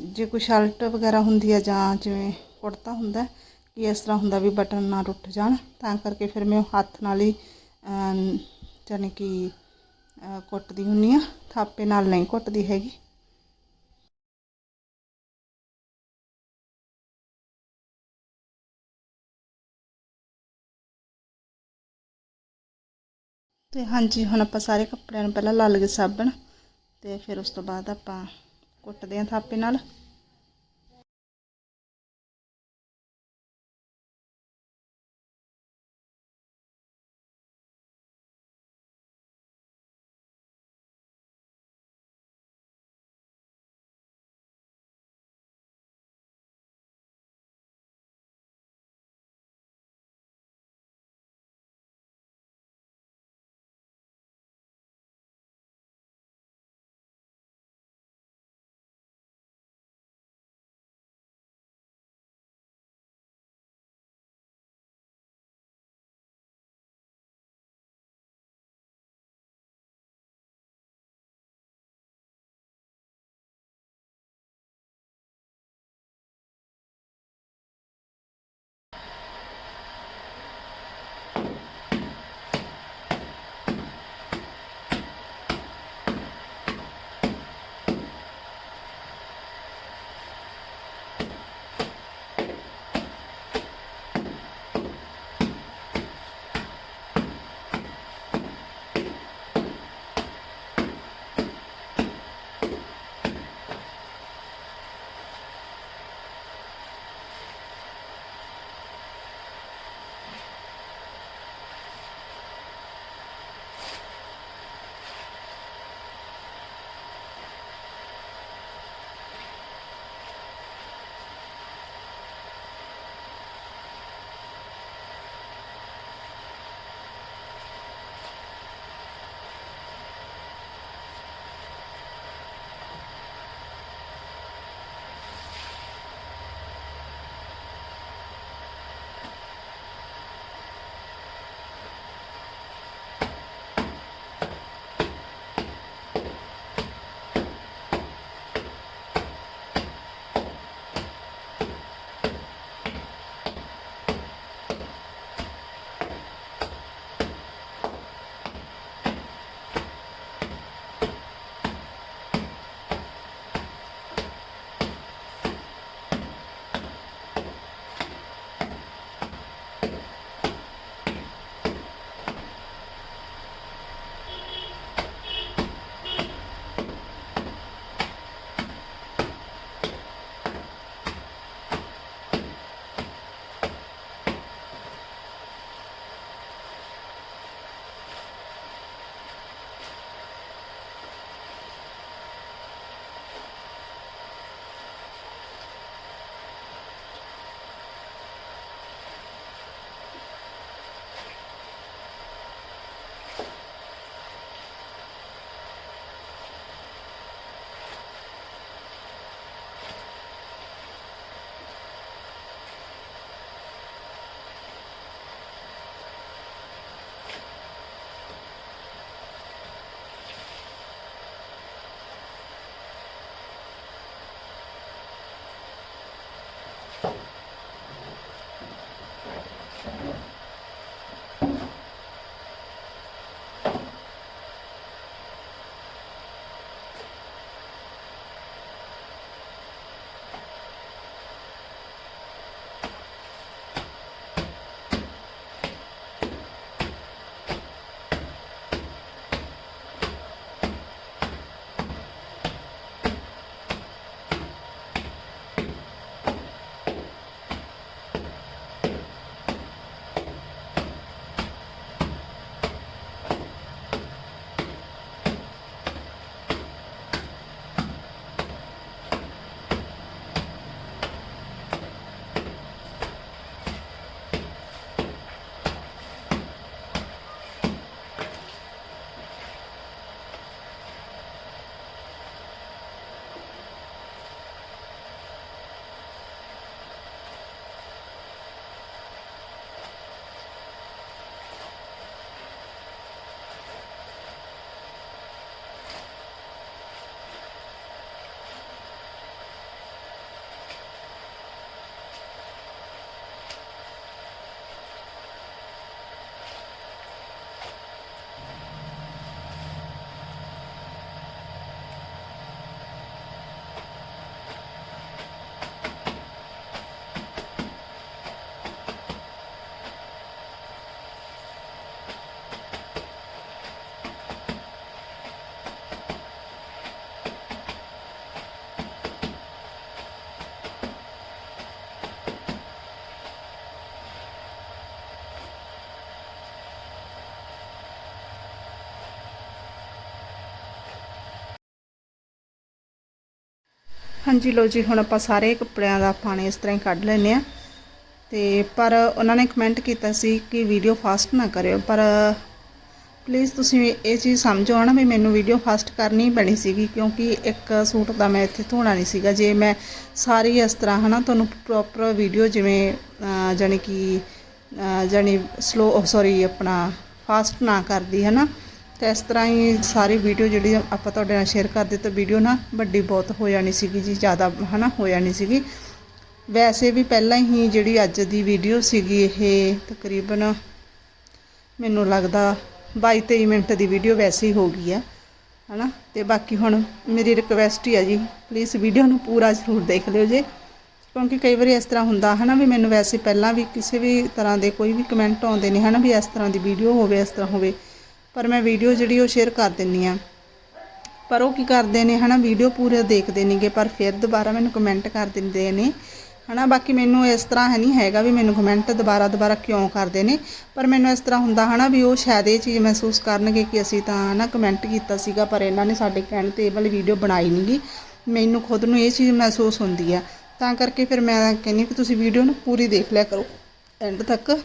ਜੇ ਕੋਈ ਸ਼ਰਟ ਵਗੈਰਾ ਹੁੰਦੀ ਆ ਜਾਂ ਜਿਵੇਂ ਕੁੜਤਾ ਹੁੰਦਾ, ਕਿ ਇਸ ਤਰ੍ਹਾਂ ਹੁੰਦਾ ਵੀ ਬਟਨ ਨਾ ਟੁੱਟ ਜਾਣ, ਤਾਂ ਕਰਕੇ ਫਿਰ ਮੈਂ ਉਹ ਹੱਥ ਨਾਲ ਹੀ, ਅਹ ਜਾਣੀ ਕਿ ਕੁੱਟਦੀ ਹੁੰਨੀ ਆ। ਥਾਪੇ ਨਾਲ ਨਹੀਂ ਕੁੱਟਦੀ ਹੈਗੀ। ਤੇ ਹਾਂਜੀ, ਹੁਣ ਆਪਾਂ ਸਾਰੇ ਕੱਪੜਿਆਂ ਨੂੰ ਪਹਿਲਾਂ ਲਾ ਲਈਏ ਸਾਬਣ ਤੇ ਫਿਰ ਉਸ ਤੋਂ ਬਾਅਦ ਆਪਾਂ ਕੁੱਟਦੇ ਹਾਂ ਥਾਪੇ ਨਾਲ। ਹਾਂਜੀ ਲੋ ਜੀ ਹੁਣ ਆਪਾਂ ਸਾਰੇ ਕੱਪੜਿਆਂ ਦਾ ਪਾਣੀ ਇਸ ਤਰ੍ਹਾਂ ਹੀ ਕੱਢ ਲੈਨੇ ਆ ਤੇ ਪਰ ਉਹਨਾਂ ਨੇ ਕਮੈਂਟ ਕੀਤਾ ਸੀ ਕਿ ਵੀਡੀਓ ਫਾਸਟ ਨਾ ਕਰਿਓ। ਪਰ ਪਲੀਜ਼ ਤੁਸੀਂ ਇਹ ਚੀਜ਼ ਸਮਝੋ ਨਾ ਵੀ ਮੈਨੂੰ ਵੀਡੀਓ ਫਾਸਟ ਕਰਨੀ ਪੈਣੀ ਸੀਗੀ ਕਿਉਂਕਿ ਇੱਕ ਸੂਟ ਦਾ ਮੈਂ ਇੱਥੇ ਧੋਣਾ ਨਹੀਂ ਸੀਗਾ। ਜੇ ਮੈਂ ਸਾਰੀ ਇਸ ਤਰ੍ਹਾਂ ਹਨਾ ਤੁਹਾਨੂੰ ਪ੍ਰੋਪਰ ਵੀਡੀਓ ਜਿਵੇਂ ਅਹ, ਜਾਣੀ ਕਿ ਅਹ, ਜਾਣੀ ਸਲੋ ਸੌਰੀ ਆਪਣਾ ਫਾਸਟ ਨਾ ਕਰਦੀ ਹਨਾ ਤੇ ਇਸ ਤਰ੍ਹਾਂ ਹੀ ਸਾਰੀ ਵੀਡੀਓ ਜਿਹੜੀ ਆਪਾਂ ਤੁਹਾਡੇ ਨਾਲ ਸ਼ੇਅਰ ਕਰਦੇ ਤਾਂ ਵੀਡੀਓ ਨਾ ਵੱਡੀ ਬਹੁਤ ਹੋ ਜਾਣੀ ਸੀਗੀ ਜੀ, ਜ਼ਿਆਦਾ ਹਨਾ ਹੋ ਜਾਣੀ ਸੀਗੀ। ਵੈਸੇ ਵੀ ਪਹਿਲਾਂ ਹੀ ਜਿਹੜੀ ਅੱਜ ਦੀ ਵੀਡੀਓ ਸੀਗੀ ਇਹ ਤਕਰੀਬਨ ਮੈਨੂੰ ਲੱਗਦਾ 22 23 ਮਿੰਟ ਦੀ ਵੀਡੀਓ ਵੈਸੇ ਹੀ ਹੋ ਗਈ ਆ, ਹਨਾ। ਤੇ ਬਾਕੀ ਹੁਣ ਮੇਰੀ ਰਿਕਵੈਸਟ ਹੀ ਆ ਜੀ ਪਲੀਜ਼ ਵੀਡੀਓ ਨੂੰ ਪੂਰਾ ਜ਼ਰੂਰ ਦੇਖ ਲਿਓ ਜੇ। ਕਿਉਂਕਿ ਕਈ ਵਾਰੀ ਇਸ ਤਰ੍ਹਾਂ ਹੁੰਦਾ ਹਨਾ ਵੀ ਮੈਨੂੰ ਵੈਸੇ ਪਹਿਲਾਂ ਵੀ ਕਿਸੇ ਵੀ ਤਰ੍ਹਾਂ ਦੇ ਕੋਈ ਵੀ ਕਮੈਂਟ ਆਉਂਦੇ ਨੇ ਹਨਾ ਵੀ ਇਸ ਤਰ੍ਹਾਂ ਦੀ ਵੀਡੀਓ ਹੋਵੇ, ਇਸ ਤਰ੍ਹਾਂ ਹੋਵੇ। ਪਰ ਮੈਂ ਵੀਡੀਓ ਜਿਹੜੀ ਉਹ ਸ਼ੇਅਰ ਕਰ ਦਿੰਨੀ ਆ। ਪਰ ਉਹ ਕੀ ਕਰਦੇ ਨੇ, ਹਨਾ ਵੀਡੀਓ ਪੂਰੇ ਦੇਖਦੇ ਨੇਗੇ, ਪਰ ਫਿਰ ਦੁਬਾਰਾ ਮੈਨੂੰ ਕਮੈਂਟ ਕਰ ਦਿੰਦੇ ਨੇ। ਹਨਾ, ਬਾਕੀ ਮੈਨੂੰ ਇਸ ਤਰ੍ਹਾਂ ਹੈ ਨਹੀਂ ਹੈਗਾ ਵੀ ਮੈਨੂੰ ਕਮੈਂਟ ਦੁਬਾਰਾ ਦੁਬਾਰਾ ਕਿਉਂ ਕਰਦੇ ਨੇ। ਪਰ ਮੈਨੂੰ ਇਸ ਤਰ੍ਹਾਂ ਹੁੰਦਾ, ਹਨਾ, ਵੀ ਉਹ ਸ਼ਾਇਦ ਇਹ ਚੀਜ਼ ਮਹਿਸੂਸ ਕਰਨਗੇ ਕਿ ਅਸੀਂ ਤਾਂ, ਹਨਾ ਕਮੈਂਟ ਕੀਤਾ ਸੀਗਾ, ਪਰ ਇਹਨਾਂ ਨੇ ਸਾਡੇ ਕਹਿਣ ਤੇ ਇਹ ਵਾਲੀ ਵੀਡੀਓ ਬਣਾਈ ਨਹੀਂਗੀ ਮੈਨੂੰ ਖੁਦ ਨੂੰ ਇਹ ਚੀਜ਼ ਮਹਿਸੂਸ ਹੁੰਦੀ ਆ। ਤਾਂ ਕਰਕੇ ਫਿਰ ਮੈਂ ਕਹਿੰਦੀ ਕਿ ਤੁਸੀਂ ਵੀਡੀਓ ਨੂੰ ਪੂਰੀ ਦੇਖ ਲਿਆ ਕਰੋ। ਐਂਡ ਤੱਕ।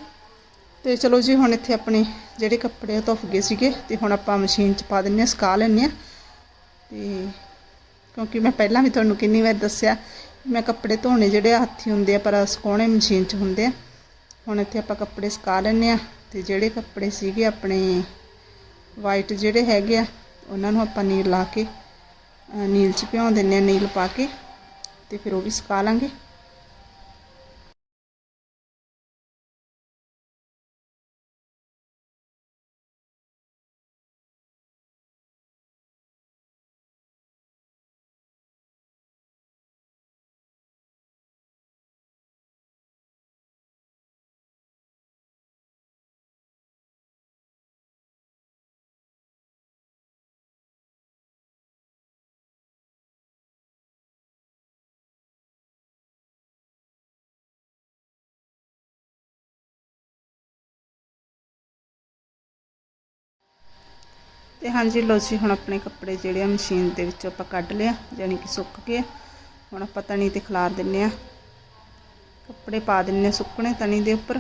ਤੇ ਚਲੋ ਜੀ, ਹੁਣ ਇੱਥੇ ਆਪਣੇ ਜਿਹੜੇ ਕੱਪੜੇ ਧੁੱਪ ਗਏ ਸੀਗੇ ਤੇ ਹੁਣ ਆਪਾਂ ਮਸ਼ੀਨ 'ਚ ਪਾ ਦਿੰਨੇ ਆ ਸੁਕਾ ਲੈਂਦੇ ਆ ਤੇ ਕਿਉਂਕਿ ਮੈਂ ਪਹਿਲਾਂ ਵੀ ਤੁਹਾਨੂੰ ਕਿੰਨੀ ਵਾਰ ਦੱਸਿਆ, ਮੈਂ ਕੱਪੜੇ ਧੋਣੇ ਜਿਹੜੇ ਹੱਥੀ ਹੁੰਦੇ ਆ, ਪਰ ਸੁਕਾਉਣੇ ਮਸ਼ੀਨ 'ਚ ਹੁੰਦੇ ਆ। ਹੁਣ ਇੱਥੇ ਆਪਾਂ ਕੱਪੜੇ ਸੁਕਾ ਲੈਂਦੇ ਆ ਤੇ ਜਿਹੜੇ ਕੱਪੜੇ ਸੀਗੇ ਆਪਣੇ ਵਾਈਟ ਜਿਹੜੇ ਹੈਗੇ ਆ, ਉਹਨਾਂ ਨੂੰ ਆਪਾਂ ਨੀਲ ਲਾ ਕੇ ਨੀਲ 'ਚ ਭਿਉਂ ਦਿੰਨੇ ਆ ਨੀਲ ਪਾ ਕੇ ਤੇ ਫਿਰ ਉਹ ਵੀ ਸੁਕਾ ਲਾਂਗੇ। ਤੇ ਹਾਂਜੀ ਲੋ ਜੀ, ਹੁਣ ਆਪਣੇ ਕੱਪੜੇ ਜਿਹੜੇ ਆ ਮਸ਼ੀਨ ਦੇ ਵਿੱਚੋਂ ਆਪਾਂ ਕੱਢ ਲਿਆ ਯਾਨੀ ਕਿ ਸੁੱਕ ਗਏ ਹੁਣ ਆਪਾਂ ਤਣੀ ਤੇ ਖਿਲਾਰ ਦਿੰਨੇ ਆ। ਕੱਪੜੇ ਪਾ ਦਿੰਨੇ ਆ ਸੁੱਕਣੇ ਤਣੀ ਦੇ ਉੱਪਰ।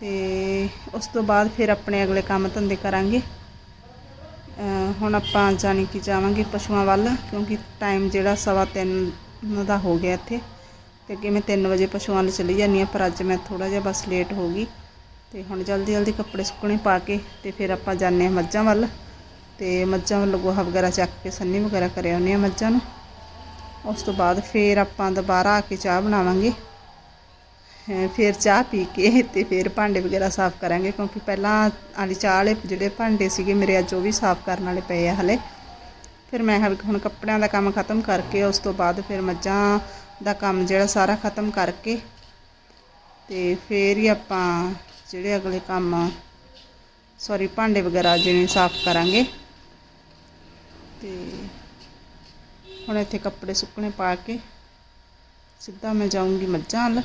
ਤੇ ਉਸ ਤੋਂ ਬਾਅਦ ਫਿਰ ਆਪਣੇ ਅਗਲੇ ਕੰਮ ਧੰਦੇ ਕਰਾਂਗੇ। ਹੁਣ ਆਪਾਂ ਜਾਣੀ ਕਿ ਜਾਵਾਂਗੇ ਪਸ਼ੂਆਂ ਵੱਲ, ਕਿਉਂਕਿ ਟਾਈਮ ਜਿਹੜਾ ਸਵਾ ਤਿੰਨ ਦਾ ਹੋ ਗਿਆ ਇੱਥੇ। ਤੇ ਅੱਗੇ ਮੈਂ 3 ਵਜੇ ਪਸ਼ੂਆਂ ਵੱਲ ਚਲੀ ਜਾਂਦੀ ਆ ਪਰ ਅੱਜ ਮੈਂ ਥੋੜਾ ਜਿਹਾ ਬਸ ਲੇਟ ਹੋ ਗਈ। ਤੇ ਹੁਣ ਜਲਦੀ ਜਲਦੀ ਕੱਪੜੇ ਸੁੱਕਣੇ ਪਾ ਕੇ ਤੇ ਫਿਰ ਆਪਾਂ ਜਾਂਦੇ ਆ ਮੱਝਾਂ ਵੱਲ। ਤੇ ਮੱਝਾਂ ਵੱਲ ਗੋਹਾ ਵਗੈਰਾ ਚੱਕ ਕੇ, ਸੰਨੀ ਵਗੈਰਾ ਕਰ ਆਉਂਦੇ ਆ ਮੱਝਾਂ ਨੂੰ। ਉਸ ਤੋਂ ਬਾਅਦ ਫਿਰ ਆਪਾਂ ਦੁਬਾਰਾ ਆ ਕੇ ਚਾਹ ਬਣਾਵਾਂਗੇ। ਫਿਰ ਚਾਹ ਪੀ ਕੇ ਤੇ ਫਿਰ ਭਾਂਡੇ ਵਗੈਰਾ ਸਾਫ਼ ਕਰਾਂਗੇ ਕਿਉਂਕਿ ਪਹਿਲਾਂ ਵਾਲੀ ਚਾਹ ਵਾਲੇ ਜਿਹੜੇ ਭਾਂਡੇ ਸੀਗੇ ਮੇਰੇ ਅੱਜ ਉਹ ਵੀ ਸਾਫ਼ ਕਰਨ ਵਾਲੇ ਪਏ ਆ ਹਲੇ। ਫਿਰ ਮੈਂ ਹੁਣ ਕੱਪੜਿਆਂ ਦਾ ਕੰਮ ਖਤਮ ਕਰਕੇ ਉਸ ਤੋਂ ਬਾਅਦ ਫਿਰ ਮੱਝਾਂ ਦਾ ਕੰਮ ਜਿਹੜਾ ਸਾਰਾ ਖਤਮ ਕਰਕੇ ਤੇ ਫਿਰ ਹੀ ਆਪਾਂ ਜਿਹੜੇ ਅਗਲੇ ਕੰਮ ਸੌਰੀ ਭਾਂਡੇ ਵਗੈਰਾ ਜਿਵੇਂ ਸਾਫ਼ ਕਰਾਂਗੇ। ਤੇ ਹੁਣ ਇੱਥੇ ਕੱਪੜੇ ਸੁੱਕਣੇ ਪਾ ਕੇ ਸਿੱਧਾ ਮੈਂ ਜਾਊਂਗੀ ਮੱਝਾਂ ਵੱਲ।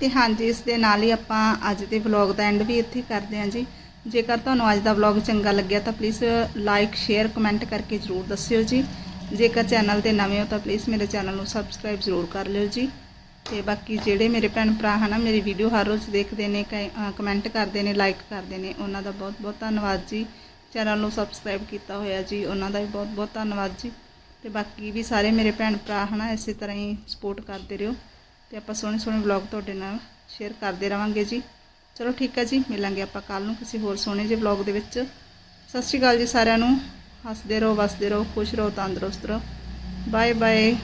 ਤੇ ਹਾਂਜੀ, ਇਸ ਦੇ ਨਾਲ ਹੀ ਆਪਾਂ ਅੱਜ ਦੇ ਵਲੌਗ ਦਾ ਐਂਡ ਵੀ ਇੱਥੇ ਕਰਦੇ ਹਾਂ ਜੀ। ਜੇਕਰ ਤੁਹਾਨੂੰ ਅੱਜ ਦਾ ਵਲੌਗ ਚੰਗਾ ਲੱਗਿਆ ਤਾਂ ਪਲੀਜ਼ ਲਾਈਕ ਸ਼ੇਅਰ ਕਮੈਂਟ ਕਰਕੇ ਜਰੂਰ ਦੱਸਿਓ ਜੀ। ਜੇਕਰ ਚੈਨਲ ਤੇ ਨਵੇਂ ਹੋ ਤਾਂ ਪਲੀਜ਼ ਮੇਰੇ ਚੈਨਲ ਨੂੰ ਸਬਸਕ੍ਰਾਈਬ ਜ਼ਰੂਰ ਕਰ ਲਿਓ ਜੀ। ਤੇ ਬਾਕੀ ਜਿਹੜੇ ਮੇਰੇ ਭੈਣ ਭਰਾ ਹਨਾ, ਮੇਰੀ ਵੀਡੀਓ ਹਰ ਰੋਜ਼ ਦੇਖਦੇ ਨੇ ਕਮੈਂਟ ਕਰਦੇ ਨੇ ਲਾਈਕ ਕਰਦੇ ਨੇ, ਉਹਨਾਂ ਦਾ ਬਹੁਤ ਬਹੁਤ ਧੰਨਵਾਦ ਜੀ। ਚੈਨਲ ਨੂੰ ਸਬਸਕ੍ਰਾਈਬ ਕੀਤਾ ਹੋਇਆ ਜੀ, ਉਹਨਾਂ ਦਾ ਵੀ ਬਹੁਤ ਬਹੁਤ ਧੰਨਵਾਦ ਜੀ। ਤੇ ਬਾਕੀ ਵੀ ਸਾਰੇ ਮੇਰੇ ਭੈਣ ਭਰਾ ਹਨਾ, ਇਸੇ ਤਰ੍ਹਾਂ ਹੀ ਸਪੋਰਟ ਕਰਦੇ ਰਹੋ। ਤੇ ਆਪਾਂ ਸੋਹਣੇ ਸੋਹਣੇ ਵਲੌਗ ਤੁਹਾਡੇ ਨਾਲ ਸ਼ੇਅਰ ਕਰਦੇ ਰਵਾਂਗੇ ਜੀ। ਚਲੋ ਠੀਕ ਹੈ ਜੀ, ਮਿਲਾਂਗੇ ਆਪਾਂ ਕੱਲ ਨੂੰ ਕਿਸੇ ਹੋਰ ਸੋਹਣੇ ਜਿਹੇ ਵਲੌਗ ਦੇ ਵਿੱਚ। ਸਤਿ ਸ਼੍ਰੀ ਅਕਾਲ ਜੀ ਸਾਰਿਆਂ ਨੂੰ। ਹੱਸਦੇ ਰਹੋ, ਵਸਦੇ ਰਹੋ, ਖੁਸ਼ ਰਹੋ, ਤੰਦਰੁਸਤ ਰਹੋ। Bye bye